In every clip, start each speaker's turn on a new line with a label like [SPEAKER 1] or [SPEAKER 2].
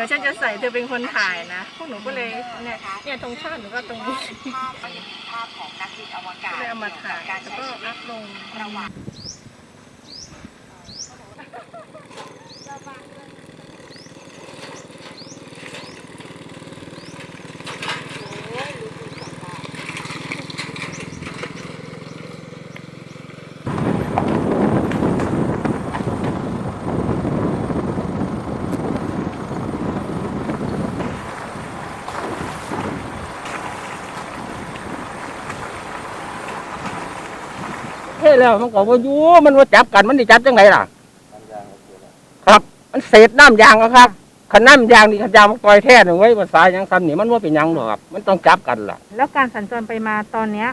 [SPEAKER 1] เดี๋ยวฉันจะใส่เธอเป็นคนถ่ายนะ พวกหนูก็เลยเนี่ยเนี่ยธงชาติหนูก็ตรงนี้
[SPEAKER 2] ภาพก็ยังมีภาพของนักบินอวกาศ
[SPEAKER 1] เลยเอามาถ่าย
[SPEAKER 2] การ
[SPEAKER 1] แล้ว
[SPEAKER 2] ใช้
[SPEAKER 1] ก็
[SPEAKER 2] ชีวิ
[SPEAKER 1] อั
[SPEAKER 2] ต
[SPEAKER 1] พลง
[SPEAKER 2] ระหว่าง
[SPEAKER 3] เฮ้แล้วมันก็บ่อยู่มันว่าจับกันมันสิจับจังไดล่ะ ครับ มันเศษน้ำยางอะครับขันน้ำยางนี่ขันยางมันต่อยแท้หนึ่งไว้ภาษาหยังซ้ำนี่มันว่าเป็นหยังหรอกครับมันต้องจับกันล่ะ
[SPEAKER 1] แล้วการสัญจรไปมาตอนเนี้ย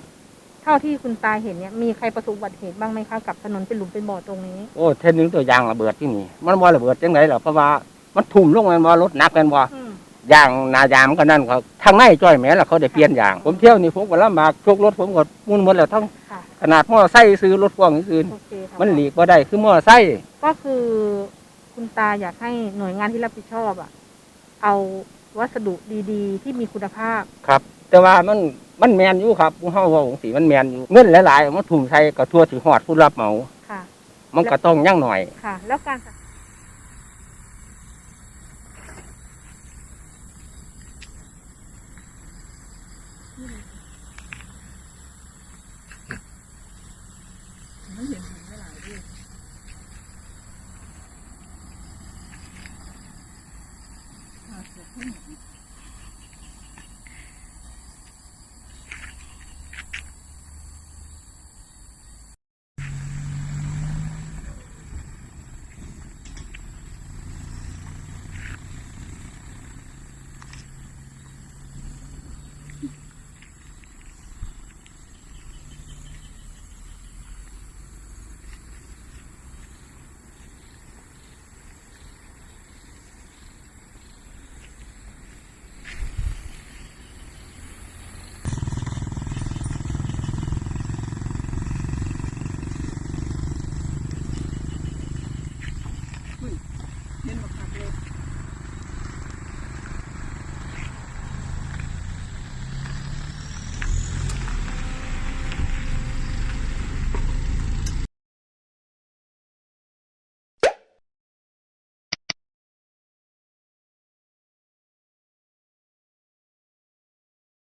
[SPEAKER 1] เท่าที่คุณตาเห็นเนี่ยมีใครประสบอุบัติเหตุบ้างไหมคะกับถนนเป็นหลุมเป็นบ่อตรงนี้
[SPEAKER 3] โอ้เทนหนึงตัวยางระเบิดที่นี่มันว่าระเบิดจังไดล่ะเพราะว่ามันทุ่มลงมันว่ารถหนักกันว่า
[SPEAKER 1] อืม
[SPEAKER 3] ยางหนายางมันก็นั่นเขาทางในจ้อยแหม่ล่ะเขาได้เปลี่ยนยาง ผมเที่ยวนี่ผมก็ลำบากทุกรถผมก็มุ่นหมดแล้วทั้ง
[SPEAKER 1] ค่ะ
[SPEAKER 3] ขนาดมอไส้ซื้อรถพ่วงอื่น
[SPEAKER 1] โอ
[SPEAKER 3] มันหลีกว่าได้คือมอไส้
[SPEAKER 1] ก็คือคุณตาอยากให้หน่วยงานที่รับผิดชอบอะเอาวัสดุดีๆ ที่มีคุณภาพ
[SPEAKER 3] ครับ แต่ว่ามันมันแมนอยู่ครับห้องวาของสีมันแมนอยู่เงินหลายๆเามันถุงไใส่กับทั่วสิฮอดผู้รับเหมา
[SPEAKER 1] ค่ะ
[SPEAKER 3] มันก็ต้องย่างหน่อย
[SPEAKER 1] ค่ะ แล้วการสะนี่เ他是可以。